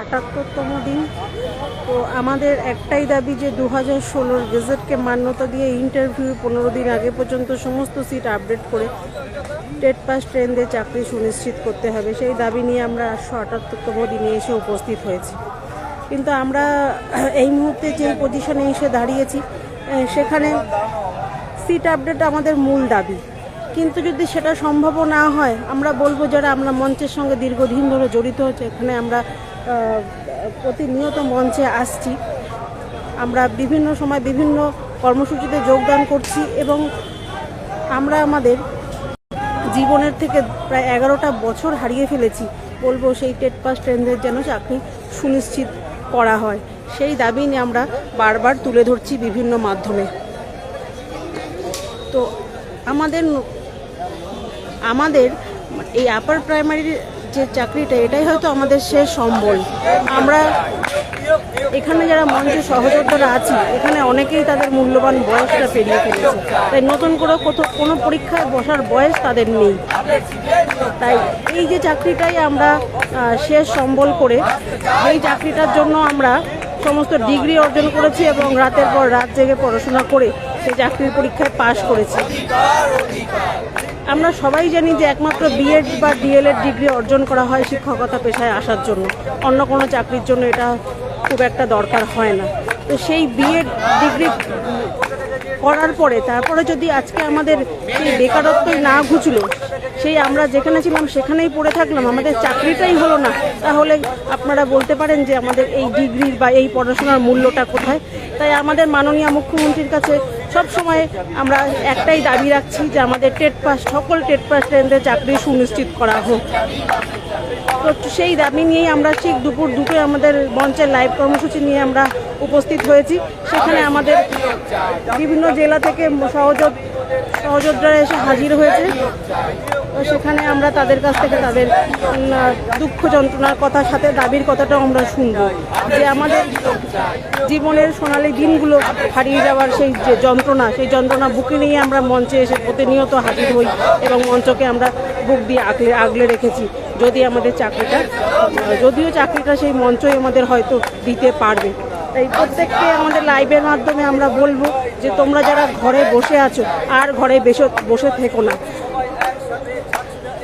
আটাত্তরতম দিন। তো আমাদের একটাই দাবি যে দু হাজার ষোলোর গেজেটকে মান্যতা দিয়ে ইন্টারভিউ পনেরো দিন আগে পর্যন্ত সমস্ত সিট আপডেট করে টেট পাস ট্রেনদের চাকরি সুনিশ্চিত করতে হবে। সেই দাবি নিয়ে আমরা একশো আটাত্তরতম দিনে এসে উপস্থিত হয়েছি। কিন্তু আমরা এই মুহূর্তে যে পজিশনে এসে দাঁড়িয়েছি সেখানে সিট আপডেট আমাদের মূল দাবি। কিন্তু যদি সেটা সম্ভব না হয়, আমরা বলব যারা আমরা মঞ্চের সঙ্গে দীর্ঘদিন ধরে জড়িত হচ্ছে এখানে আমরা প্রতিনিয়ত মঞ্চে আসছি। আমরা বিভিন্ন সময় বিভিন্ন কর্মসূচিতে যোগদান করছি এবং আমরা আমাদের জীবনের থেকে প্রায় এগারোটা বছর হারিয়ে ফেলেছি। বলব সেই টেট পাস ট্রেনদের যেন চাকরি সুনিশ্চিত করা হয়। সেই দাবি নিয়ে আমরা বারবার তুলে ধরছি বিভিন্ন মাধ্যমে। তো আমাদের আমাদের এই আপার প্রাইমারির যে চাকরিটা, এটাই হয়তো আমাদের শেষ সম্বল। আমরা এখানে যারা মঞ্চে সহযোদ্ধারা আছি, এখানে অনেকেই তাদের মূল্যবান বয়সটা পেরিয়ে ফেলেছে। তাই নতুন করে কোথাও কোনো পরীক্ষায় বসার বয়স তাদের নেই। তাই এই যে চাকরিটাই আমরা শেষ সম্বল করে, এই চাকরিটার জন্য আমরা সমস্ত ডিগ্রি অর্জন করেছি এবং রাতের পর রাত জেগে পড়াশোনা করে সেই চাকরির পরীক্ষায় পাশ করেছি। আমরা সবাই জানি যে একমাত্র বিএড বা ডিএলএড ডিগ্রি অর্জন করা হয় শিক্ষকতা পেশায় আসার জন্য। অন্য কোনো চাকরির জন্য এটা খুব একটা দরকার হয় না। তো সেই বিএড ডিগ্রি করার পরে, তারপরে যদি আজকে আমাদের সেই বেকারত্বই না ঘুচলো সেই আমরা যেখানে ছিলাম সেখানেই পড়ে থাকলাম। আমাদের চাকরিটাই হলো না। তাহলে আপনারা বলতে পারেন যে আমাদের এই ডিগ্রির বা এই পড়াশোনার মূল্যটা কোথায়? তাই আমাদের মাননীয় মুখ্যমন্ত্রীর কাছে সব সময় আমরা একটাই দাবি রাখছি যে আমাদের টেট পাস, সকল টেট পাস ট্রেনদের চাকরি সুনিশ্চিত করা হোক। তো সেই দাবি নিয়েই আমরা ঠিক দুপুর দুটোয় আমাদের মঞ্চের লাইভ কর্মসূচি নিয়ে আমরা উপস্থিত হয়েছি। সেখানে আমাদের বিভিন্ন জেলা থেকে সহযোগ সহযোদ্ধারা এসে হাজির হয়েছে। সেখানে আমরা তাদের কাছ থেকে তাদের দুঃখ যন্ত্রণার কথার সাথে দাবির কথাটাও আমরা শুনব। যে আমাদের জীবনের সোনালি দিনগুলো হারিয়ে যাওয়ার সেই যে যন্ত্রণা, সেই যন্ত্রণা বুকে নিয়ে আমরা মঞ্চে এসে প্রতিনিয়ত হাজির হই এবং মঞ্চকে আমরা বুক দিয়ে আগলে আগলে রেখেছি। যদি আমাদের চাকরিটা, যদিও চাকরিটা সেই মঞ্চই আমাদের হয়তো দিতে পারবে। তাই প্রত্যেককে আমাদের লাইভের মাধ্যমে আমরা বলব যে তোমরা যারা ঘরে বসে আছো, আর ঘরে বেসে, বসে থেকো না।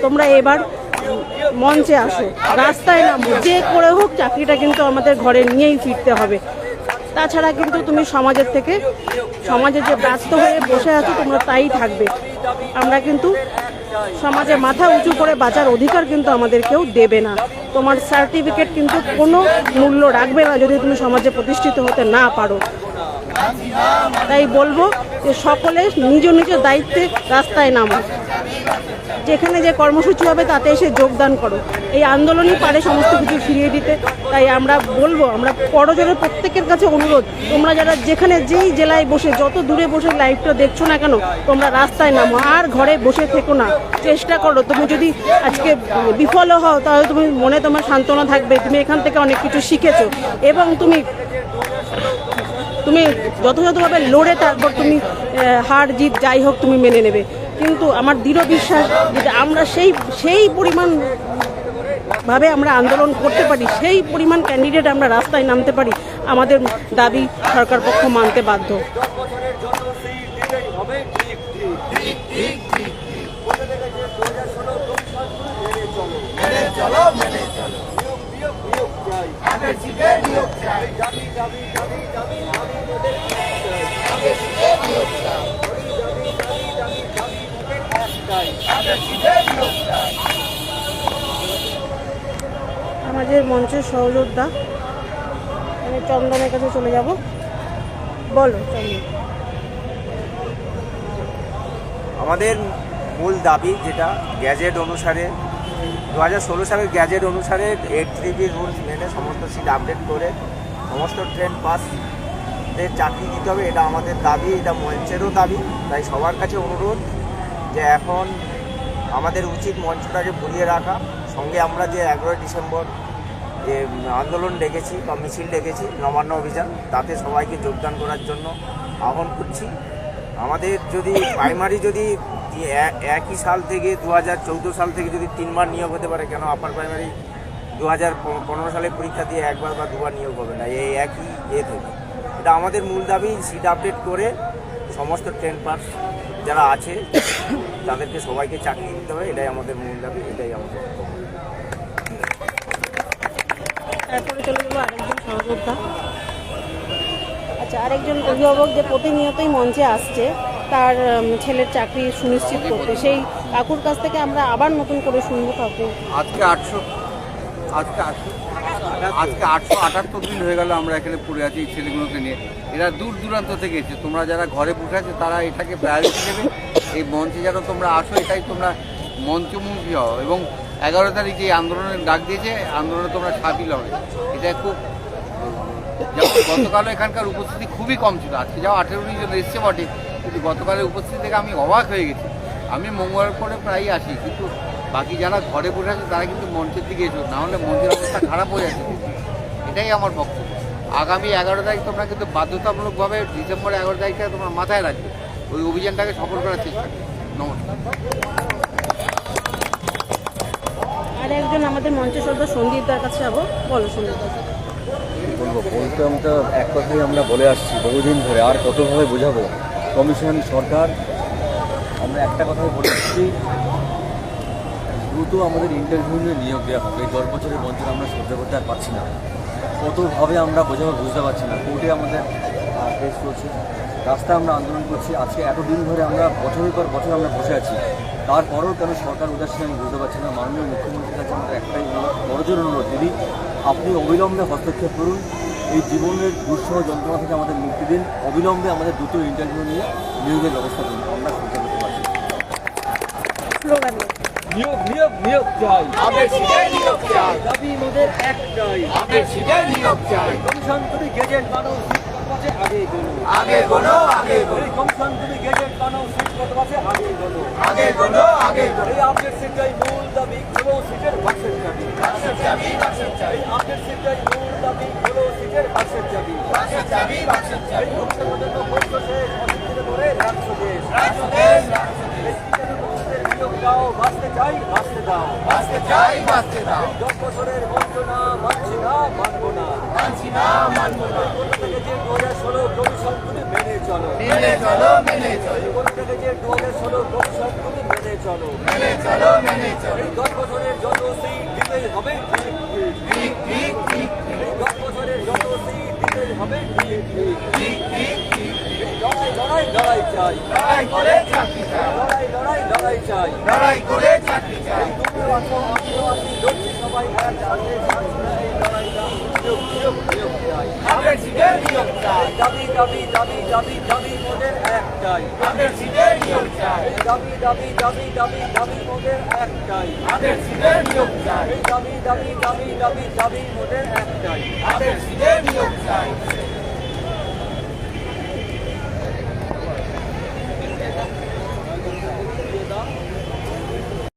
তোমরা এবার মঞ্চে আসো, রাস্তায় নামো, যে করে হোক চাকরিটা কিন্তু আমাদের ঘরে নিয়েই ফিরতে হবে। তাছাড়া কিন্তু তুমি সমাজের থেকে, সমাজে যে ব্যস্ত হয়ে বসে আছো, তোমরা তাই থাকবে। আমরা কিন্তু সমাজে মাথা উঁচু করে বাঁচার অধিকার কিন্তু আমাদের কেউ দেবে না। তোমার সার্টিফিকেট কিন্তু কোনো মূল্য রাখবে না যদি তুমি সমাজে প্রতিষ্ঠিত হতে না পারো। তাই বলব যে সকলে নিজ নিজ দায়িত্বে রাস্তায় নামো। যেখানে যে কর্মসূচি হবে তাতে এসে যোগদান করো। এই আন্দোলনই পারে সমস্ত কিছু ফিরিয়ে দিতে। তাই আমরা বলব, আমরা পরজনের প্রত্যেকের কাছে অনুরোধ, তোমরা যারা যেখানে যেই জেলায় বসে, যত দূরে বসে লাইভটা দেখছ না কেন, তোমরা রাস্তায় নামো। আর ঘরে বসে থেকো না। চেষ্টা করো। তুমি যদি আজকে বিফল হও, তাহলে তুমি মনে তোমার সান্ত্বনা থাকবে। তুমি এখান থেকে অনেক কিছু শিখেছো। এবং তুমি তুমি যথাযথভাবে লড়ে তারপর তুমি হার জিত যাই হোক তুমি মেনে নেবে। কিন্তু আমার দৃঢ় বিশ্বাস যে আমরা সেই সেই পরিমাণ ভাবে আমরা আন্দোলন করতে পারি, সেই পরিমাণ ক্যান্ডিডেট আমরা রাস্তায় নামতে পারি, আমাদের দাবি সরকার পক্ষ মানতে বাধ্য। আমাদের মঞ্চের সহযোদ্ধা, আমি চন্দনের কাছে চলে যাব। বলো, চন্দন। আমাদের মূল দাবি যেটা গ্যাজেট অনুসারে দু হাজার ষোলো সালের গ্যাজেট অনুসারে এইট থ্রি বি রুলস মেনে সমস্ত সিট আপডেট করে সমস্ত ট্রেন পাস চাকরি দিতে হবে, এটা আমাদের দাবি, এটা মঞ্চেরও দাবি। তাই সবার কাছে অনুরোধ যে এখন আমাদের উচিত মঞ্চটাকে ভরিয়ে রাখা। সঙ্গে আমরা যে এগারোই ডিসেম্বর যে আন্দোলন ডেকেছি বা মিছিল ডেকেছি, নবান্ন অভিযান, তাতে সবাইকে যোগদান করার জন্য আহ্বান করছি। আমাদের যদি প্রাইমারি যদি একই সাল থেকে দু হাজার চৌদ্দ সাল থেকে যদি তিনবার নিয়োগ হতে পারে, কেন আপার প্রাইমারি দু হাজার পনেরো সালে পরীক্ষা দিয়ে একবার বা দুবার নিয়োগ হবে না? এই একই এ থেকে। এটা আমাদের মূল দাবি সিট আপডেট করে সমস্ত টেন পাস যারা আছে, তাদেরকে সবাইকে চাকরি দিতে হবে, এটাই আমাদের মূল দাবি, এটাই আমাদের আচ্ছা আরেকজন অভিভাবক যে প্রতিনিয়তই মঞ্চে আসছে তার ছেলের চাকরি সুনিশ্চিত করতে। সেই কাকুর কাছ থেকে আমরা আবার নতুন করে শুনব কাকু। আজকে আটশো আজকে আটশো আজকে আটশো আটাত্তর দিন হয়ে গেল আমরা এখানে পড়ে আছি এই ছেলেগুলোকে নিয়ে। এরা দূর দূরান্ত থেকে এসে তোমরা যারা ঘরে বসে আছে, তারা এটাকে প্রায়োরিটি দেবে। এই মঞ্চে যেন তোমরা আসো, এটাই তোমরা মঞ্চমুখী হও। এবং এগারো তারিখে এই আন্দোলনের ডাক দিয়েছে, আন্দোলনে তোমরা সামিল হবে। এটা খুব যেমন গতকালও এখানকার উপস্থিতি খুবই কম ছিল। আজকে যাও আঠেরো জন এসছে বটে। কিন্তু গতকালের উপস্থিতি থেকে আমি অবাক হয়ে গেছি। আমি মঙ্গলবার পরে প্রায়ই আসি কিন্তু বাকি যারা ঘরে বসে আছে তারা কিন্তু মঞ্চের দিকে এসো না হলে মঞ্চের অবস্থা খারাপ হয়ে যাচ্ছে। এটাই আমার বক্তব্য। আগামী এগারো তারিখ তোমরা কিন্তু বাধ্যতামূলকভাবে ডিসেম্বর এগারো তারিখে তোমরা মাথায় রাখবে। ওই অভিযানটাকে সফল করার চেষ্টা করবে। নমস্কার। আর একজন আমাদের মঞ্চের সদস্য সন্দীপদার কাছে যাব। বলো সন্দীপ বলব বলতে আমরা এক কথাই আমরা বলে আসছি বহুদিন ধরে আর কতভাবে বোঝাবো কমিশন, সরকার, আমরা একটা কথাই বলে আসছি দ্রুত আমাদের ইন্টারভিউ নিয়ে নিয়োগ দেওয়া হবে। এই দশ বছরের বঞ্চন আমরা সহ্য করতে আর পারছি না। কতভাবে আমরা বোঝাবো, বুঝতে পারছি না। কোর্টে আমাদের কেস চলছে। রাস্তায় আমরা আন্দোলন করছি। আজকে এতদিন ধরে আমরা বছরের পর বছর আমরা বসে আছি। তারপরেও কেন সরকার উদাসীন, আমি বুঝতে পারছি না। মাননীয় মুখ্যমন্ত্রীর কাছে আমাদের একটাই অনুরোধ, বড়জোর অনুরোধ, দিদি, আপনি অবিলম্বে হস্তক্ষেপ করুন। এই জীবনের দুঃসহ যন্ত্রণা থেকে আমাদের মুক্তি দিন। অবিলম্বে আমাদের দ্রুত ইন্টারভিউ নিয়ে নিয়োগের ব্যবস্থা করুন। আমরা সহ্য করতে পারছি। নিয়োগ নিয়োগ নিয়োগ চাই। নিয়োগ চাই। দাবি মোদের একটাই। নিয়োগ চাই। কমিশন তুমি গেজেট বানাও সিট কত আগে আগে গোনো আগে গোনো কমিশন তুমি গেজেট বানাও সিট কত আছে আগে এগোনো। আগে গোনো আগে গোনো এই আপডেট সিটটাই মূল দাবি কোনো সিটের বাক্সের চাবি। বাক্সের চাবি বাক্সের চাবি। এই আপডেট সিটটাই মূল দাবি বাক্সের চাবি চাই বাঁচতে দাও বাঁচতে চাই বাঁচতে দাও দশ বছরের বঞ্চনা মানছি না মানবো না মানছি না মেনে চলো মেনে চলো মেনে চলো কোথা থেকে যে দু মেনে চলো মেনে চলো মেনে চলো ঠিক লড়াই চাই লড়াই করে চাকরি চাই লড়াই লড়াই লড়াই চাই লড়াই করে চাকরি চাই তুমিও আছো আমিও আছি লড়ছি সবাই এক সাথে এই লড়াইটা নিয়োগ নিয়োগ নিয়োগ চাই আমাদের সিটের নিয়োগ চাই দাবি দাবি দাবি দাবি দাবি মোদের একটাই আমাদের সিটের নিয়োগ চাই দাবি দাবি দাবি দাবি দাবি মোদের একটাই আমাদের সিটের নিয়োগ চাই দাবি দাবি দাবি দাবি দাবি মোদের একটাই আমাদের সিটের নিয়োগ চাই